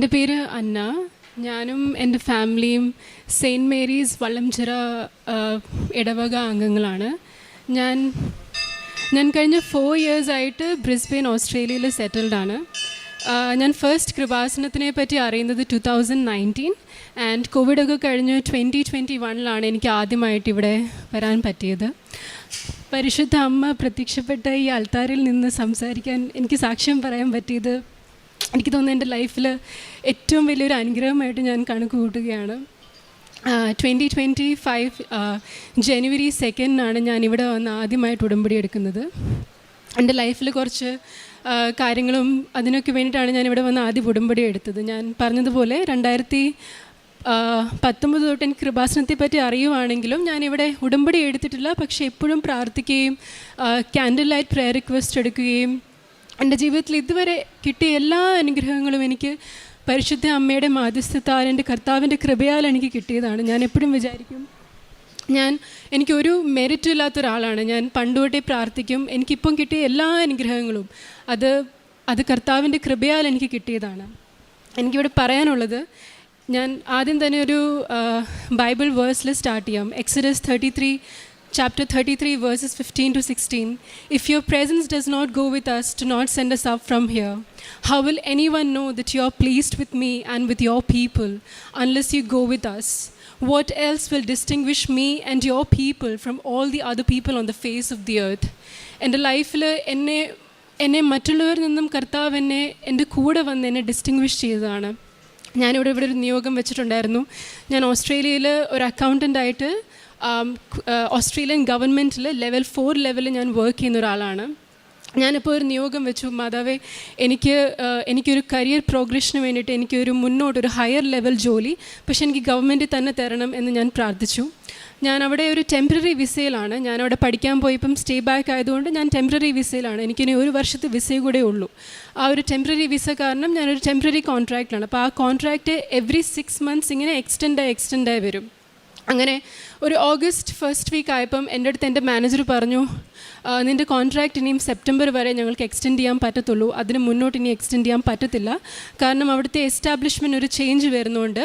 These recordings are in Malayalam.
എന്റെ പേര് അന്ന. ഞാനും എന്റെ ഫാമിലിയും സെയിന്റ് മേരീസ് വള്ളംചിറ ഇടവക അംഗങ്ങളാണ്. ഞാൻ ഞാൻ കഴിഞ്ഞ ഫോർ ഇയേഴ്സായിട്ട് ബ്രിസ്ബെയിൻ ഓസ്ട്രേലിയയിൽ സെറ്റിൽഡാണ് ഞാൻ ഫസ്റ്റ് കൃപാസനത്തിനെ പറ്റി അറിയുന്നത് ടു തൗസൻഡ് നയന്റീൻ ആൻഡ് കോവിഡൊക്കെ കഴിഞ്ഞ് ട്വന്റി ട്വന്റി വണ്ണിലാണ് എനിക്ക് ആദ്യമായിട്ട് ഇവിടെ വരാൻ പറ്റിയത്. പരിശുദ്ധ അമ്മ പ്രത്യക്ഷപ്പെട്ട ഈ ആൾത്താരിൽ നിന്ന് സംസാരിക്കാൻ എനിക്ക് സാക്ഷ്യം പറയാൻ പറ്റിയത് എനിക്ക് തോന്നുന്നു എന്റെ ലൈഫിൽ ഏറ്റവും വലിയൊരു അനുഗ്രഹമായിട്ട് ഞാൻ കണക്ക് കൂട്ടുകയാണ് ട്വന്റി ട്വന്റി ഫൈവ് ജനുവരി സെക്കൻഡിനാണ് ഞാൻ ഇവിടെ വന്ന് ആദ്യമായിട്ട് ഉടമ്പടി എടുക്കുന്നത്. എന്റെ ലൈഫിൽ കുറച്ച് കാര്യങ്ങളും അതിനൊക്കെ വേണ്ടിയിട്ടാണ് ഞാൻ ഇവിടെ വന്ന് ആദ്യം ഉടമ്പടി എടുത്തത്. ഞാൻ പറഞ്ഞതുപോലെ രണ്ടായിരത്തി പത്തൊമ്പത് തൊട്ട് എനിക്ക് കൃപാസനത്തെ പറ്റി അറിയുവാണെങ്കിലും ഞാനിവിടെ ഉടമ്പടി എടുത്തിട്ടില്ല. പക്ഷേ എപ്പോഴും പ്രാർത്ഥിക്കുകയും ക്യാൻഡിൽ ലൈറ്റ് പ്രെയർ റിക്വസ്റ്റ് എടുക്കുകയും എന്റെ ജീവിതത്തിൽ ഇതുവരെ കിട്ടിയ എല്ലാ അനുഗ്രഹങ്ങളും എനിക്ക് പരിശുദ്ധ അമ്മയുടെ മാധ്യസ്ഥത്താൽ എന്റെ കർത്താവിന്റെ കൃപയാൽ എനിക്ക് കിട്ടിയതാണ്. ഞാൻ എപ്പോഴും വിചാരിക്കും ഞാൻ എനിക്കൊരു മെറിറ്റ് ഇല്ലാത്ത ഒരാളാണ്. ഞാൻ പണ്ടുതൊട്ടേ പ്രാർത്ഥിക്കും എനിക്കിപ്പം കിട്ടിയ എല്ലാ അനുഗ്രഹങ്ങളും അത് അത് കർത്താവിന്റെ കൃപയാൽ എനിക്ക് കിട്ടിയതാണ്. എനിക്കിവിടെ പറയാനുള്ളത് ഞാൻ ആദ്യം തന്നെ ഒരു ബൈബിൾ വേഴ്സിൽ സ്റ്റാർട്ട് ചെയ്യാം. Exodus thirty three chapter 33 verses 15 to 16 if your presence does not go with us do not send us up from here how will anyone know that you are pleased with me and with your people unless you go with us what else will distinguish me and your people from all the other people on the face of the earth എന്റെ ലൈഫിൽ എന്നെ എന്നെ മറ്റുള്ളവരിൽ നിന്നും കർത്താവ് എന്നെ എന്റെ കൂടെ വന്ന് എന്നെ ഡിസ്റ്റിങ്വിഷ് ചെയ്തതാണ് ഞാനിവിടെ ഇവിടെ ഒരു നിയോഗം വെച്ചിട്ടുണ്ടായിരുന്നു ഞാൻ ഓസ്ട്രേലിയയിൽ ഒരു അക്കൗണ്ടന്റായിട്ട് ഓസ്ട്രേലിയൻ ഗവൺമെന്റിൽ ലെവൽ ഫോർ ലെവലിൽ ഞാൻ വർക്ക് ചെയ്യുന്ന ഒരാളാണ്. ഞാനിപ്പോൾ ഒരു നിയോഗം വെച്ചു. മാതാവേ എനിക്ക് ആ, എനിക്കൊരു കരിയർ പ്രോഗ്രഷന് വേണ്ടിയിട്ട് എനിക്കൊരു മുന്നോട്ട് ഒരു ഹയർ ലെവൽ ജോലി പക്ഷേ എനിക്ക് ഗവൺമെന്റ് തന്നെ തരണം എന്ന് ഞാൻ പ്രാർത്ഥിച്ചു. ഞാൻ അവിടെ ഒരു ടെമ്പററി വിസയിലാണ് ഞാൻ അവിടെ പഠിക്കാൻ പോയപ്പം സ്റ്റേ ബാക്ക് ആയതുകൊണ്ട് ഞാൻ ടെമ്പററി വിസയിലാണ് എനിക്കിനി ഒരു വർഷത്തെ വിസ കൂടെ ഉള്ളൂ. ആ ഒരു ടെമ്പററി വിസ കാരണം ഞാനൊരു ടെമ്പററി കോൺട്രാക്റ്റിലാണ് അപ്പോൾ ആ കോൺട്രാക്റ്റ് എവറി സിക്സ് മന്ത്സ് ഇങ്ങനെ എക്സ്റ്റെൻഡായി എക്സ്റ്റെൻഡായി വരും. അങ്ങനെ ഒരു ഓഗസ്റ്റ് ഫസ്റ്റ് വീക്ക് ആയപ്പം എന്റെ അടുത്ത് എന്റെ മാനേജർ പറഞ്ഞു നിന്റെ കോൺട്രാക്റ്റ് ഇനിയും സെപ്റ്റംബർ വരെ ഞങ്ങൾക്ക് എക്സ്റ്റെൻഡ് ചെയ്യാൻ പറ്റത്തുള്ളൂ. അതിന് മുന്നോട്ട് ഇനി എക്സ്റ്റെൻഡ് ചെയ്യാൻ പറ്റത്തില്ല. കാരണം അവിടുത്തെ എസ്റ്റാബ്ലിഷ്മെന്റ് ഒരു ചേഞ്ച് വരുന്നതുകൊണ്ട്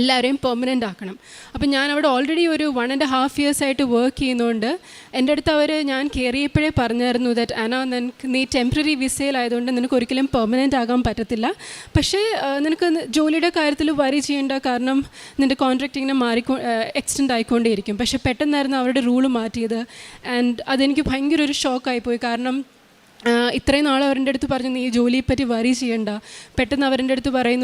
എല്ലാവരെയും പെർമനന്റ് ആക്കണം. അപ്പം ഞാൻ അവിടെ ഓൾറെഡി ഒരു വൺ ആൻഡ് ഹാഫ് ഇയേഴ്സ് ആയിട്ട് വർക്ക് ചെയ്യുന്നതുകൊണ്ട് എന്റെ അടുത്ത് അവർ ഞാൻ കയറിയപ്പോഴേ പറഞ്ഞായിരുന്നു ദാറ്റ് അന നിനക്ക് നീ ടെമ്പററി വിസയിലായതുകൊണ്ട് നിനക്ക് ഒരിക്കലും പെർമനന്റ് ആകാൻ പറ്റത്തില്ല. പക്ഷേ നിനക്ക് ജോലിയുടെ കാര്യത്തിൽ വരി ചെയ്യേണ്ട കാരണം നിന്റെ കോൺട്രാക്റ്റ് ഇങ്ങനെ മാറിക്കോ എക്സ്റ്റെൻഡ് ആയിക്കൊണ്ടേയിരിക്കും. പക്ഷേ പെട്ടെന്നായിരുന്നു അവരുടെ റൂൾ മാറ്റിയത്. ആൻഡ് അതെനിക്ക് ഭയങ്കര ഒരു ഷോക്കായിപ്പോയി കാരണം ഇത്രയും നാൾ അവരുടെ അടുത്ത് പറഞ്ഞു നീ ജോലിയെപ്പറ്റി വരി ചെയ്യണ്ട. പെട്ടെന്ന് അവരുടെ അടുത്ത് പറയുന്നു